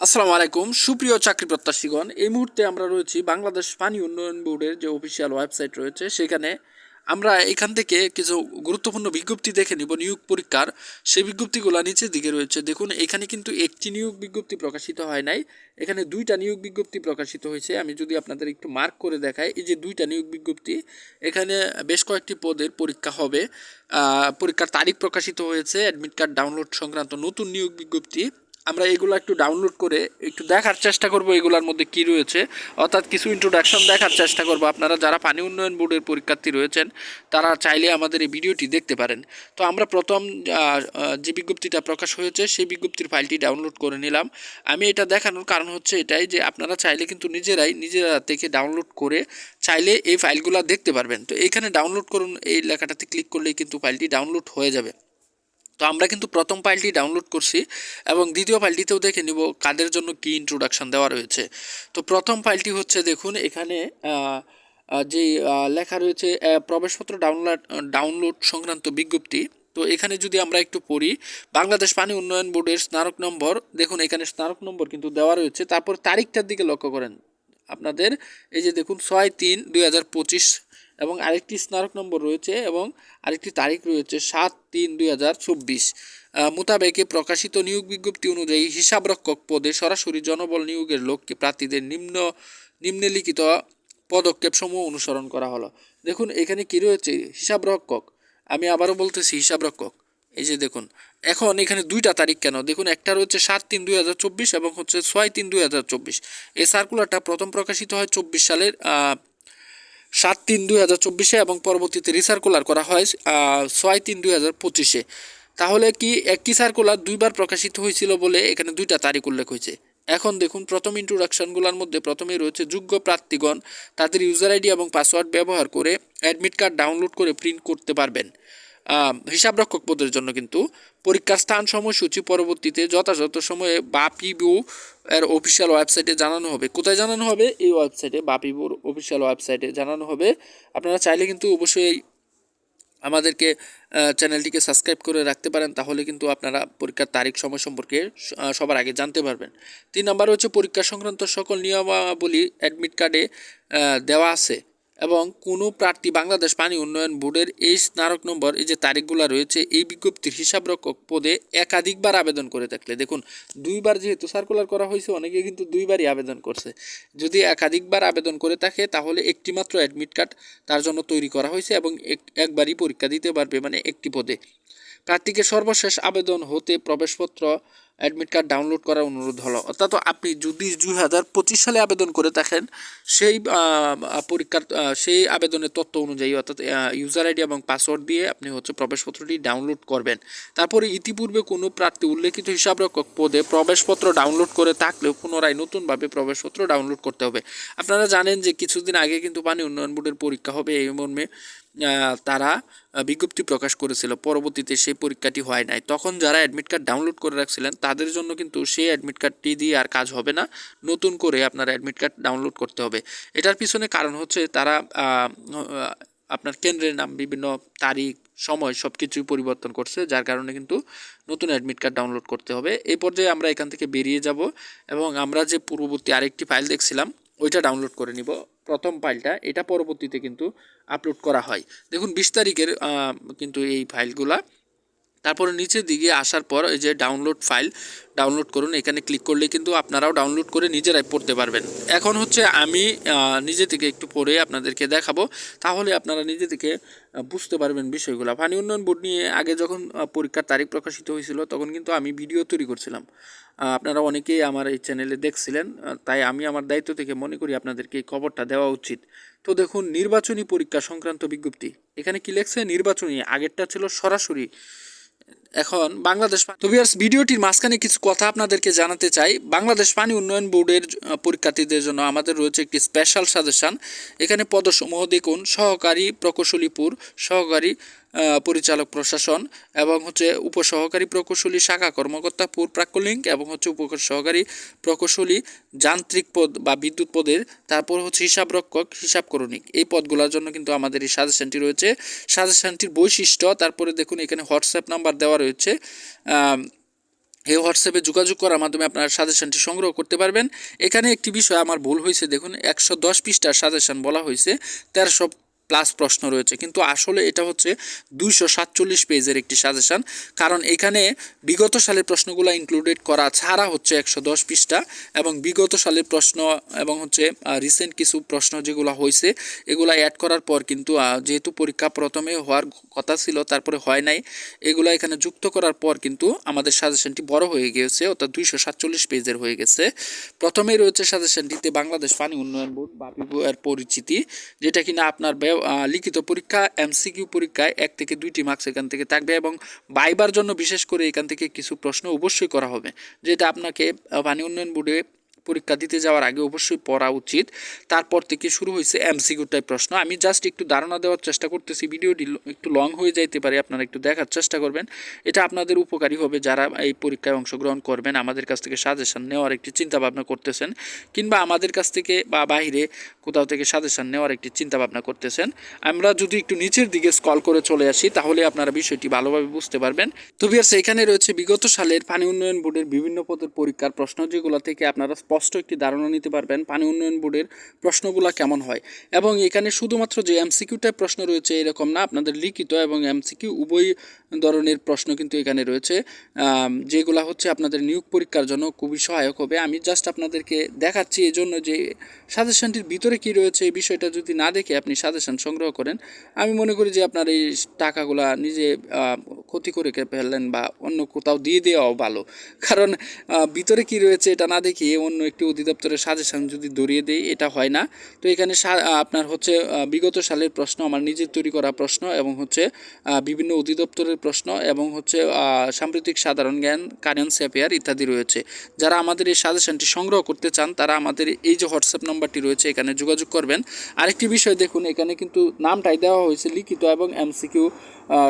আসসালামু আলাইকুম। সুপ্রিয় চাকরি প্রত্যাশীগণ, এই মুহূর্তে আমরা রয়েছি বাংলাদেশ পানি উন্নয়ন বোর্ডের যে অফিসিয়াল ওয়েবসাইট রয়েছে, সেখানে আমরা এখান থেকে কিছু গুরুত্বপূর্ণ বিজ্ঞপ্তি দেখে নিব নিয়োগ পরীক্ষার। সেই বিজ্ঞপ্তিগুলো নিচের দিকে রয়েছে। দেখুন, এখানে কিন্তু একটি নিয়োগ বিজ্ঞপ্তি প্রকাশিত হয় নাই। এখানে দুইটা নিয়োগ বিজ্ঞপ্তি প্রকাশিত হয়েছে। আমি যদি আপনাদের একটু মার্ক করে দেখাই, এই যে দুইটা নিয়োগ বিজ্ঞপ্তি, এখানে বেশ কয়েকটি পদের পরীক্ষা হবে। পরীক্ষার তারিখ প্রকাশিত হয়েছে অ্যাডমিট কার্ড ডাউনলোড সংক্রান্ত নতুন নিয়োগ বিজ্ঞপ্তি। আমরা এগুলো একটু ডাউনলোড করে একটু দেখার চেষ্টা করব এগুলোর মধ্যে কি রয়েছে। অর্থাৎ কিছু ইন্ট্রোডাকশন দেখার চেষ্টা করব। আপনারা যারা পানি উন্নয়ন বোর্ডের পরীক্ষার্থী রয়েছেন, তারা চাইলে আমাদের এই ভিডিওটি দেখতে পারেন। তো আমরা প্রথম যে বিজ্ঞপ্তিটা প্রকাশ হয়েছে, সেই বিজ্ঞপ্তির ফাইলটি ডাউনলোড করে নিলাম। আমি এটা দেখানোর কারণ হচ্ছে এটাই যে আপনারা চাইলে কিন্তু নিজেরাই, নিজেরা থেকে ডাউনলোড করে চাইলে এই ফাইলগুলো দেখতে পারবেন। তো এইখানে ডাউনলোড করুন, এই লেখাটাতে ক্লিক করলেই কিন্তু ফাইলটি ডাউনলোড হয়ে যাবে। তো আমরা কিন্তু প্রথম ফাইলটি ডাউনলোড করছি এবং দ্বিতীয় ফাইলটিতেও দেখে নিব কাদের জন্য কি ইন্ট্রোডাকশন দেওয়া রয়েছে। তো প্রথম ফাইলটি হচ্ছে দেখুন, এখানে যে লেখা রয়েছে প্রবেশপত্র ডাউনলোড ডাউনলোড সংক্রান্ত বিজ্ঞপ্তি। তো এখানে যদি আমরা একটু পড়ি, বাংলাদেশ পানি উন্নয়ন বোর্ডের স্নারক নম্বর, দেখুন এখানে স্নারক নম্বর কিন্তু দেওয়া রয়েছে। তারপর তারিখটার দিকে লক্ষ্য করেন। আপনাদের, এই যে দেখুন, ছয় তিন দুই এবং আরেকটি স্নারক নম্বর রয়েছে এবং আরেকটি তারিখ রয়েছে সাত তিন দুই হাজার চব্বিশ। মোতাবেকে প্রকাশিত নিয়োগ বিজ্ঞপ্তি অনুযায়ী হিসাবরক্ষক পদে সরাসরি জনবল নিয়োগের লক্ষ্যে প্রার্থীদের নিম্ন, নিম্নলিখিত পদক্ষেপসমূহ অনুসরণ করা হলো। দেখুন, এখানে কি রয়েছে? হিসাবরক্ষক। আমি আবারও বলতেছি হিসাবরক্ষক। এই যে দেখুন, এখন এখানে দুইটা তারিখ কেন? দেখুন, একটা রয়েছে সাত তিন দুই হাজার চব্বিশ এবং হচ্ছে ছয় তিন দুই হাজার চব্বিশ। এই সার্কুলারটা প্রথম প্রকাশিত হয় চব্বিশ সালের সাত তিন দুই হাজার চব্বিশে এবং পরবর্তীতে রিসার্কুলার করা হয় ছয় তিন দুই হাজার পঁচিশে। তাহলে কি একটি সার্কুলার দুইবার প্রকাশিত হয়েছিল বলে এখানে দুইটা তারিখ উল্লেখ হয়েছে? এখন দেখুন, প্রথম ইন্ট্রোডাকশনগুলোর মধ্যে প্রথমেই রয়েছে, যোগ্য প্রার্থীগণ তাদের ইউজার আইডি এবং পাসওয়ার্ড ব্যবহার করে অ্যাডমিট কার্ড ডাউনলোড করে প্রিন্ট করতে পারবেন। হিসাবরক্ষক পদের জন্য কিন্তু পরীক্ষার স্থান সময়সূচি পরবর্তীতে যথাযথ সময়ে বাপিবু এর অফিসিয়াল ওয়েবসাইটে জানানো হবে। কোথায় জানানো হবে? এই ওয়েবসাইটে বাপিবুর অফিসিয়াল ওয়েবসাইটে জানানো হবে। আপনারা চাইলে কিন্তু অবশ্যই আমাদেরকে চ্যানেলটিকে সাবস্ক্রাইব করে রাখতে পারেন, তাহলে কিন্তু আপনারা পরীক্ষার তারিখ সময় সম্পর্কে সবার আগে জানতে পারবেন। তিন নম্বর হচ্ছে পরীক্ষা সংক্রান্ত সকল নিয়মাবলী অ্যাডমিট কার্ডে দেওয়া আছে। এবং কোনো প্রার্থী বাংলাদেশ পানি উন্নয়ন বোর্ডের এই স্মারক নম্বর, এই যে তারিখগুলো রয়েছে, এই বিজ্ঞপ্তির হিসাবরক্ষক পদে একাধিকবার আবেদন করে থাকলে। দেখুন, দুইবার যেহেতু সার্কুলার করা হয়েছে, অনেকে কিন্তু দুইবারই আবেদন করছে। যদি একাধিকবার আবেদন করে থাকে, তাহলে একটিমাত্র অ্যাডমিট কার্ড তার জন্য তৈরি করা হয়েছে এবং এক- একবারই পরীক্ষা দিতে পারবে মানে একটি পদে। প্রার্থীকে সর্বশেষ আবেদন হতে প্রবেশপত্র অ্যাডমিট কার্ড ডাউনলোড করার অনুরোধ হলো। অর্থাৎ আপনি যদি দুই হাজার পঁচিশ সালে আবেদন করে থাকেন, সেই পরীক্ষার সেই আবেদনের তথ্য অনুযায়ী অর্থাৎ ইউজার আইডি এবং পাসওয়ার্ড দিয়ে আপনি হচ্ছে প্রবেশপত্রটি ডাউনলোড করবেন। তারপরে ইতিপূর্বে কোনো প্রার্থী উল্লেখিত হিসাবরক্ষক পদে প্রবেশপত্র ডাউনলোড করে থাকলেও পুনরায় নতুনভাবে প্রবেশপত্র ডাউনলোড করতে হবে। আপনারা জানেন যে কিছুদিন আগে কিন্তু পানি উন্নয়ন বোর্ডের পরীক্ষা হবে এই মর্মে। তারা বিজ্ঞপ্তি প্রকাশ করেছিল, পরবর্তীতে সেই পরীক্ষাটি হয় নাই। তখন যারা অ্যাডমিট কার্ড ডাউনলোড করে রাখছিলেন, তাদের জন্য কিন্তু সেই অ্যাডমিট কার্ডটি দিয়ে আর কাজ হবে না। নতুন করে আপনার অ্যাডমিট কার্ড ডাউনলোড করতে হবে। এটার পিছনে কারণ হচ্ছে তারা আপনার কেন্দ্রের নাম, বিভিন্ন তারিখ, সময় সব কিছুই পরিবর্তন করছে, যার কারণে কিন্তু নতুন অ্যাডমিট কার্ড ডাউনলোড করতে হবে। এই পর্যায়ে আমরা এখান থেকে বেরিয়ে যাব এবং আমরা যে পূর্ববর্তী আরেকটি ফাইল দেখছিলাম, ওইটা ডাউনলোড করে নিব। প্রথম ফাইলটা এটা পরবর্তীতে কিন্তু আপলোড করা হয়। দেখুন, বিশ তারিখের কিন্তু এই ফাইলগুলা। তারপরে নিচের দিকে আসার পর এই যে ডাউনলোড ফাইল ডাউনলোড করুন। এখানে ক্লিক করলে কিন্তু আপনারাও ডাউনলোড করে নিজেরাই পড়তে পারবেন। এখন হচ্ছে আমি নিজে থেকে একটু পড়ে আপনাদেরকে দেখাবো। তাহলে আপনারা নিজে থেকে বুঝতে পারবেন বিষয়গুলো। পানি উন্নয়ন বোর্ড নিয়ে আগে যখন পরীক্ষার তারিখ প্রকাশিত হয়েছিল, তখন কিন্তু আমি ভিডিও তৈরি করছিলাম। আপনারা অনেকেই আমার এই চ্যানেলে দেখছিলেন তাই আমি আমার দায়িত্ব থেকে মনে করি আপনাদেরকে এই খবরটা দেওয়া উচিত। তো দেখুন, নির্বাচনী পরীক্ষা সংক্রান্ত বিজ্ঞপ্তি। এখানে কি লেখছে? নির্বাচনী, আগেরটা ছিল সরাসরি। এখন বাংলাদেশ তো ভিডিওটির মাঝখানে কিছু কথা আপনাদেরকে জানাতে চাই। বাংলাদেশ পানি উন্নয়ন বোর্ডের পরীক্ষার্থীদের জন্য আমাদের রয়েছে একটি স্পেশাল সাজেশন এখানে পদসমূহ দেখুন সহকারী প্রকৌশলীপুর, সহকারী পরিচালক প্রশাসন এবং হচ্ছে উপসহকারী প্রকৌশলী শাখা কর্মকর্তা পুর প্রাক্কলিঙ্ক এবং হচ্ছে উপ সহকারী প্রকৌশলী যান্ত্রিক পদ বা বিদ্যুৎ পদের, তারপর হচ্ছে হিসাবরক্ষক হিসাব করণিক এই পদগুলোর জন্য কিন্তু আমাদের এই সাজেশনটি রয়েছে। সাজেশনটির বৈশিষ্ট্য, তারপরে দেখুন এখানে হোয়াটসঅ্যাপ নাম্বার দেওয়া রয়েছে। এই হোয়াটসঅ্যাপে যোগাযোগ করার মাধ্যমে আপনারা সাজেশনটি সংগ্রহ করতে পারবেন। এখানে একটি বিষয় আমার ভুল হয়েছে, দেখুন, একশো দশ পৃষ্ঠার সাজেশন বলা হয়েছে। তেরোশো প্লাস প্রশ্ন রয়েছে। কিন্তু আসলে এটা হচ্ছে দুইশো সাতচল্লিশ পেজের একটি সাজেশন কারণ এখানে বিগত সালের প্রশ্নগুলো ইনক্লুডেড করা ছাড়া হচ্ছে একশো দশ পৃষ্ঠা এবং বিগত সালের প্রশ্ন এবং হচ্ছে রিসেন্ট কিছু প্রশ্ন যেগুলো হয়েছে এগুলো অ্যাড করার পর কিন্তু যেহেতু পরীক্ষা প্রথমে হওয়ার কথা ছিল তারপরে হয় নাই এগুলো এখানে যুক্ত করার পর কিন্তু আমাদের সাজেশনটি বড় হয়ে গিয়েছে অর্থাৎ দুইশো সাতচল্লিশ পেজের হয়ে গেছে। প্রথমেই রয়েছে সাজেশনটিতে বাংলাদেশ পানি উন্নয়ন বোর্ড বা বিবো এর পরিচিতি যেটা কিনা আপনার আহ, লিখিত পরীক্ষা, এমসিকিউ পরীক্ষায় এক থেকে দুইটি মার্কস এখান থেকে থাকবে এবং বাইবার জন্য বিশেষ করে এখান থেকে কিছু প্রশ্ন অবশ্যই করা হবে। যেটা আপনাকে পানি উন্নয়ন বোর্ডে পরীক্ষা দিতে যাওয়ার আগে অবশ্যই পড়া উচিত। তারপর থেকে শুরু হয়েছে এমসিকিউ টাইপ প্রশ্ন। আমি জাস্ট একটু ধারণা দেওয়ার চেষ্টা করতেছি। ভিডিওটি একটু লং হয়ে যাইতে পারে, আপনারা একটু দেখার চেষ্টা করবেন। এটা আপনাদের উপকারী হবে যারা এই পরীক্ষায় অংশগ্রহণ করবেন, আমাদের কাছ থেকে সাজেশন নেওয়ার একটি চিন্তা ভাবনা করতেছেন, কিংবা আমাদের কাছ থেকে বা বাইরে কোথাও থেকে সাজেশন নেওয়ার একটি চিন্তা ভাবনা করতেছেন। আমরা যদি একটু নিচের দিকে স্কল করে চলে আসি, তাহলে আপনারা বিষয়টি ভালোভাবে বুঝতে পারবেন। তো বিয়ার্স এখানে রয়েছে বিগত সালের পানি উন্নয়ন বোর্ডের বিভিন্ন পদের পরীক্ষার প্রশ্ন, যেগুলো থেকে আপনারা স্পষ্ট একটি ধারণা নিতে পারবেন পানি উন্নয়ন বোর্ডের প্রশ্নগুলো কেমন হয়। এবং এখানে শুধুমাত্র যে এমসিকিউ টাইপ প্রশ্ন রয়েছে এরকম না, আপনাদের লিখিত এবং এমসিকিউ উভয় ধরনের প্রশ্ন কিন্তু এখানে রয়েছে। যেগুলা হচ্ছে আপনাদের নিয়োগ পরীক্ষার জন্য খুবই সহায়ক হবে। আমি জাস্ট আপনাদেরকে দেখাচ্ছি এই জন্য যে সাজেশনটির ভিতরে কি রয়েছে এই বিষয়টা যদি না দেখে আপনি সাজেশন সংগ্রহ করেন, আমি মনে করি যে আপনার এই টাকাগুলা নিজে ক্ষতি করে ফেললেন বা অন্য কোথাও দিয়ে দেওয়াও ভালো। কারণ ভিতরে কি রয়েছে এটা না দেখিয়ে অন্য একটি অধিদপ্তরের সাজেশন যদি দরিয়ে দেয় এটা হয় না। তো এখানে আপনার হচ্ছে বিগত সালের প্রশ্ন, আমার নিজের তৈরি করা প্রশ্ন এবং হচ্ছে বিভিন্ন অধিদপ্তরের প্রশ্ন এবং হচ্ছে সাম্প্রতিক সাধারণ জ্ঞান কারেন্স অ্যাফেয়ার ইত্যাদি রয়েছে। যারা আমাদের এই সাজেশনটি সংগ্রহ করতে চান, তারা আমাদের এই যে হোয়াটসঅ্যাপ নাম্বারটি রয়েছে, এখানে যোগাযোগ করবেন। আরেকটি বিষয় দেখুন, এখানে কিন্তু নামটাই দেওয়া হয়েছে লিখিত এবং এমসিকিউ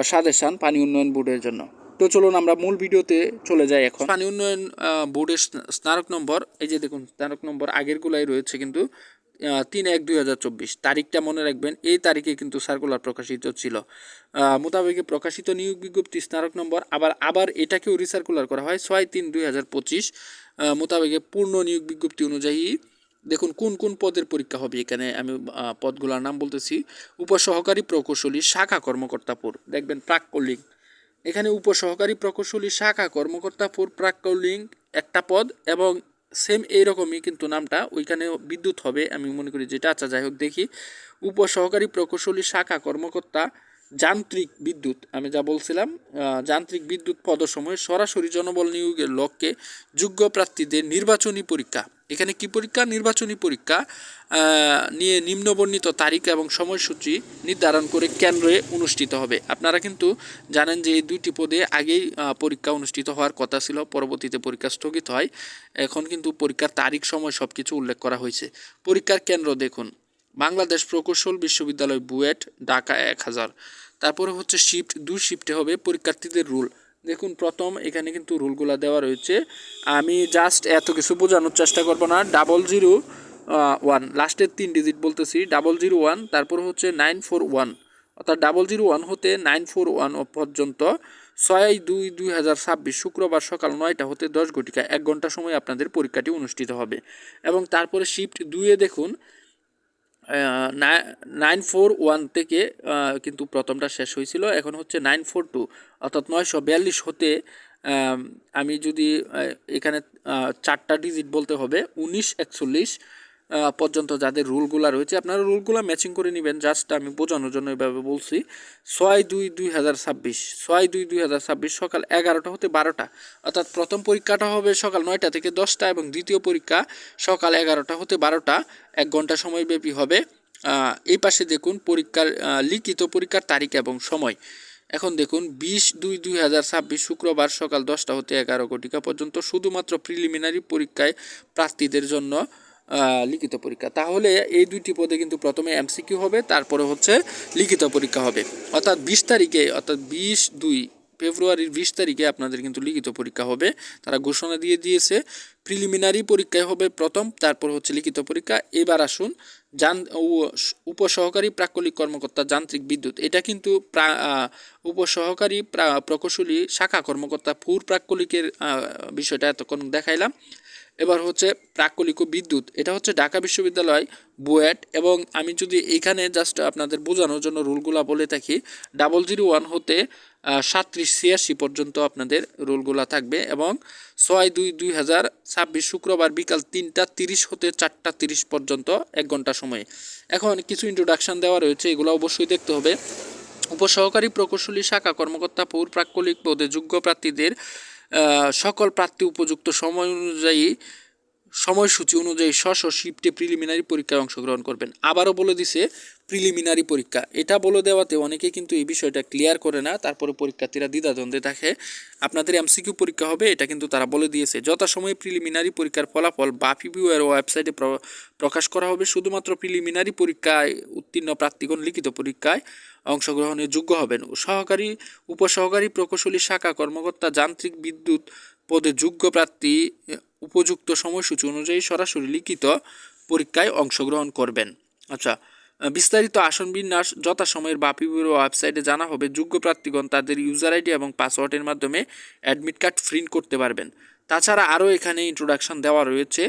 সাজেশন পানি উন্নয়ন বোর্ডের জন্য। তো চলুন আমরা মূল ভিডিওতে চলে যাই এখন। পানি উন্নয়ন বোর্ডের স্না- স্নাতক নম্বর, এই যে দেখুন, স্নাতক নম্বর আগের গুলাই রয়েছে কিন্তু। তিন এক দুই হাজার চব্বিশ। তারিখটা মনে রাখবেন, এই তারিখে কিন্তু সার্কুলার প্রকাশিত ছিল। মোতাবেকে প্রকাশিত নিয়োগ বিজ্ঞপ্তি স্মারক নম্বর, আবার আবার এটাকেও রিসার্কুলার করা হয়, ছয় তিন দুই হাজার পঁচিশ। মোতাবেকে পূর্ণ নিয়োগ বিজ্ঞপ্তি অনুযায়ী দেখুন কোন কোন পদের পরীক্ষা হবে এখানে, আমি পদগুলোর নাম বলতেছি। উপসহকারী প্রকৌশলী শাখা কর্মকর্তাপুর, দেখবেন প্রাক কলিং এখানে উপসহকারী প্রকৌশলী শাখা কর্মকর্তাপুর প্রাক কলিং একটা পদ এবং সেম এইরকমই কিন্তু নামটা ওইখানে বিদ্যুৎ হবে, আমি মনে করি যেটা আচ্ছা যাই হোক দেখি। উপসহকারী প্রকৌশলী শাখা কর্মকর্তা যান্ত্রিক বিদ্যুৎ, আমি যা বলছিলাম যান্ত্রিক বিদ্যুৎ পদসমূহে সরাসরি জনবল নিয়োগের লক্ষ্যে যোগ্য প্রার্থীদের নির্বাচনী পরীক্ষা। এখানে কি পরীক্ষা? নির্বাচনী পরীক্ষা নিয়ে নিম্নবর্ণিত তারিখ এবং সময়সূচি নির্ধারণ করে কেন্দ্রে অনুষ্ঠিত হবে। আপনারা কিন্তু জানেন যে এই দুইটি পদে আগেই পরীক্ষা অনুষ্ঠিত হওয়ার কথা ছিল, পরবর্তীতে পরীক্ষা স্থগিত হয়। এখন কিন্তু পরীক্ষার তারিখ, সময় সব কিছু উল্লেখ করা হয়েছে। পরীক্ষার কেন্দ্র দেখুন। বাংলাদেশ প্রকৌশল বিশ্ববিদ্যালয় বুয়েট ঢাকা এক হাজার। তারপরে হচ্ছে শিফট দুই শিফটে হবে পরীক্ষার্থীদের রুল। দেখুন, প্রথম এখানে কিন্তু রুলগুলো দেওয়া রয়েছে। আমি জাস্ট এত কিছু বোঝানোর চেষ্টা করব না। ডাবল জিরো ওয়ান লাস্টের তিন ডিজিট বলতেছি। ডাবল জিরো ওয়ান তারপর হচ্ছে নাইন ফোর ওয়ান অর্থাৎ ডাবল জিরো ওয়ান হতে নাইন ফোর ওয়ান পর্যন্ত ছয় দুই দুই হাজার ছাব্বিশ শুক্রবার সকাল নয়টা হতে দশ ঘটিকা এক ঘণ্টা সময় আপনাদের পরীক্ষাটি অনুষ্ঠিত হবে। এবং তারপরে শিফট দুইয়ে দেখুন নাইন ফোর ওয়ান থেকে কিন্তু প্রথমটা শেষ হয়েছিল, এখন হচ্ছে নাইন ফোর টু অর্থাৎ নয়শো বিয়াল্লিশ হতে আমি যদি এখানে চারটা ডিজিট বলতে হবে, উনিশ একচল্লিশ পর্যন্ত যাদের রুলগুলা রয়েছে, আপনারা রুলগুলা ম্যাচিং করে নেবেন। জাস্ট আমি বোঝানোর জন্য এভাবে বলছি। ছয় দুই দুই হাজার ছাব্বিশ, ছয় দুই দুই হাজার ছাব্বিশ সকাল এগারোটা হতে বারোটা। অর্থাৎ প্রথম পরীক্ষাটা হবে সকাল নয়টা থেকে দশটা এবং দ্বিতীয় পরীক্ষা সকাল এগারোটা হতে বারোটা। এক ঘণ্টা সময়ব্যাপী হবে। এই পাশে দেখুন পরীক্ষার লিখিত পরীক্ষার তারিখ এবং সময়। এখন দেখুন বিশ দুই দুই হাজার ছাব্বিশ শুক্রবার সকাল দশটা হতে এগারো ঘটিকা পর্যন্ত শুধুমাত্র প্রিলিমিনারি পরীক্ষায় প্রার্থীদের জন্য লিখিত পরীক্ষা। তাহলে এই দুইটি পদে কিন্তু প্রথমে এমসিকিউ হবে, তারপরে হচ্ছে লিখিত পরীক্ষা হবে। অর্থাৎ বিশ তারিখে, অর্থাৎ বিশ দুই ফেব্রুয়ারির বিশ তারিখে আপনাদের কিন্তু লিখিত পরীক্ষা হবে। তারা ঘোষণা দিয়ে দিয়েছে, প্রিলিমিনারি পরীক্ষায় হবে প্রথম, তারপর হচ্ছে লিখিত পরীক্ষা। এবার আসুন, যান উপসহকারী প্রাকলিক কর্মকর্তা যান্ত্রিক বিদ্যুৎ। এটা কিন্তু উপসহকারী প্রকৌশলী শাখা কর্মকর্তা ফুর প্রাকলিকের বিষয়টা এতক্ষণ দেখাইলাম। এবার হচ্ছে প্রাকলিক বিদ্যুৎ। এটা হচ্ছে ঢাকা বিশ্ববিদ্যালয়, বুয়েট এবং আমি যদি এইখানে জাস্ট আপনাদের বোঝানোর জন্য রুলগুলা বলে থাকি ডাবল জিরো ওয়ান হতে সাতত্রিশ ছিয়াশি পর্যন্ত আপনাদের রুলগুলা থাকবে এবং ছয় দুই দুই হাজার ছাব্বিশ শুক্রবার বিকাল তিনটা তিরিশ হতে চারটা তিরিশ পর্যন্ত এক ঘণ্টা সময়ে। এখন কিছু ইন্ট্রোডাকশন দেওয়া রয়েছে, এগুলো অবশ্যই দেখতে হবে। উপসহকারী প্রকৌশলী শাখা কর্মকর্তা পৌর প্রাক্কলিক পদে যোগ্য প্রার্থীদের সকল প্রার্থী উপযুক্ত সময় অনুযায়ী, সময়সূচি অনুযায়ী স্ব স্ব শিফটে প্রিলিমিনারি পরীক্ষায় অংশগ্রহণ করবেন। আবারও বলে দিছে প্রিলিমিনারি পরীক্ষা। এটা বলে দেওয়াতে অনেকে কিন্তু এই বিষয়টা ক্লিয়ার করে না, তারপরে পরীক্ষার্থীরা দ্বিধাদ্বন্দ্বে থাকে। আপনাদের এমসিকিউ পরীক্ষা হবে, এটা কিন্তু তারা বলে দিয়েছে। যথাসময়ে প্রিলিমিনারি পরীক্ষার ফলাফল বাফি বিউয়ের ওয়েবসাইটে প্রকাশ করা হবে, শুধুমাত্র প্রিলিমিনারি পরীক্ষায় উত্তীর্ণ প্রার্থীগণ লিখিত পরীক্ষায় অংশগ্রহণের যোগ্য হবেন। সহকারী, উপসহকারী প্রকৌশলী, শাখা কর্মকর্তা, যান্ত্রিক বিদ্যুৎ পদে যোগ্য প্রার্থী, উপযুক্ত সময়সূচি অনুযায়ী সরাসরি লিখিত পরীক্ষায় অংশগ্রহণ করবেন। আচ্ছা বিস্তারিত আসন বিন্যাস, যথাসময়ের বাপি ব্যুরো ওয়েবসাইটে জানা হবে যোগ্য প্রার্থীগণ তাদের ইউজার আইডি এবং পাসওয়ার্ডের মাধ্যমে অ্যাডমিট কার্ড প্রিন্ট করতে পারবেন। তাছাড়া আরও এখানে ইন্ট্রোডাকশন দেওয়া রয়েছে।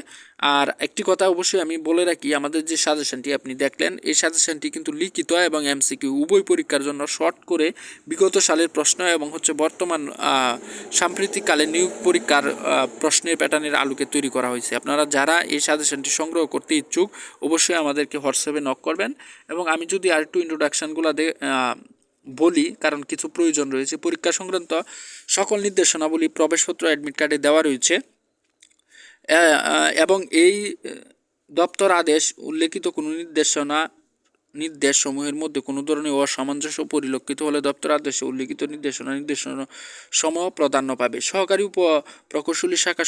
আর একটি কথা অবশ্যই আমি বলে রাখি, আমাদের যে সাজেশনটি আপনি দেখলেন, এই সাজেশনটি কিন্তু লিখিত এবং এমসিকিউ উভয় পরীক্ষার জন্য শর্ট করে বিগত সালের প্রশ্ন এবং হচ্ছে বর্তমান সাম্প্রতিককালে নিয়োগ পরীক্ষার প্রশ্নের প্যাটার্নের আলোকে তৈরি করা হয়েছে। আপনারা যারা এই সাজেশনটি সংগ্রহ করতে ইচ্ছুক, অবশ্যই আমাদেরকে হোয়াটসঅ্যাপে নক করবেন। এবং আমি যদি আর একটু ইন্ট্রোডাকশানগুলো বলি, কারণ কিছু প্রয়োজন রয়েছে। পরীক্ষা সংক্রান্ত সকল নির্দেশনাবলী প্রবেশপত্র অ্যাডমিট কার্ডে দেওয়া রয়েছে। এবং এই দপ্তর আদেশ উল্লেখিত কোনো নির্দেশনা নির্দেশসমূহের মধ্যে কোনো ধরনের অসামঞ্জস্য পরিলক্ষিত হলে দপ্তর আদেশে উল্লিখিত নির্দেশনা নির্দেশনা সমূহ প্রাধান্য পাবে। সহকারী উপ প্রকৌশলী শাখা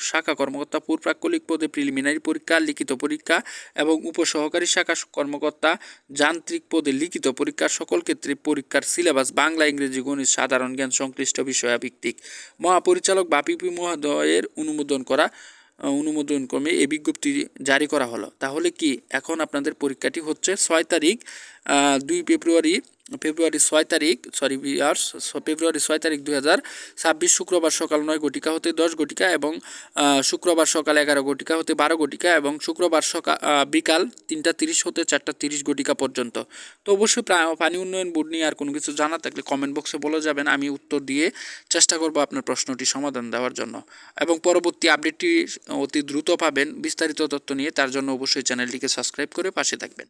শাখা কর্মকর্তা পূর্ব প্রাক্কলিক পদে প্রিলিমিনারি পরীক্ষা, লিখিত পরীক্ষা এবং উপসহকারী শাখা কর্মকর্তা যান্ত্রিক পদে লিখিত পরীক্ষা সকল ক্ষেত্রে পরীক্ষার সিলেবাস বাংলা, ইংরেজি, গণিত, সাধারণ জ্ঞান সংশ্লিষ্ট বিষয়াভিত্তিক। মহাপরিচালক বাপিপি মহোদয়ের অনুমোদন করা অনুমোদন ক্রমে এই বিজ্ঞপ্তি জারি করা হলো। তাহলে কি এখন আপনাদের পরীক্ষাটি হচ্ছে ছয় তারিখ দুই ফেব্রুয়ারি ফেব্রুয়ারি ছয় তারিখ সরি বিয়ার্স ফেব্রুয়ারি ছয় তারিখ দুই হাজার ছাব্বিশ শুক্রবার সকাল নয় ঘটিকা হতে দশ ঘটিকা এবং শুক্রবার সকাল এগারো ঘটিকা হতে বারো ঘটিকা এবং শুক্রবার সকাল বিকাল তিনটা তিরিশ হতে চারটা তিরিশ ঘটিকা পর্যন্ত। তো অবশ্যই পানি উন্নয়ন বোর্ড নিয়ে আর কোনো কিছু জানা থাকলে কমেন্ট বক্সে বলে যাবেন, আমি উত্তর দিয়ে চেষ্টা করব আপনার প্রশ্নটি সমাধান দেওয়ার জন্য। এবং পরবর্তী আপডেটটি অতি দ্রুত পাবেন, বিস্তারিত তথ্য নিয়ে, তার জন্য অবশ্যই চ্যানেলটিকে সাবস্ক্রাইব করে পাশে থাকবেন।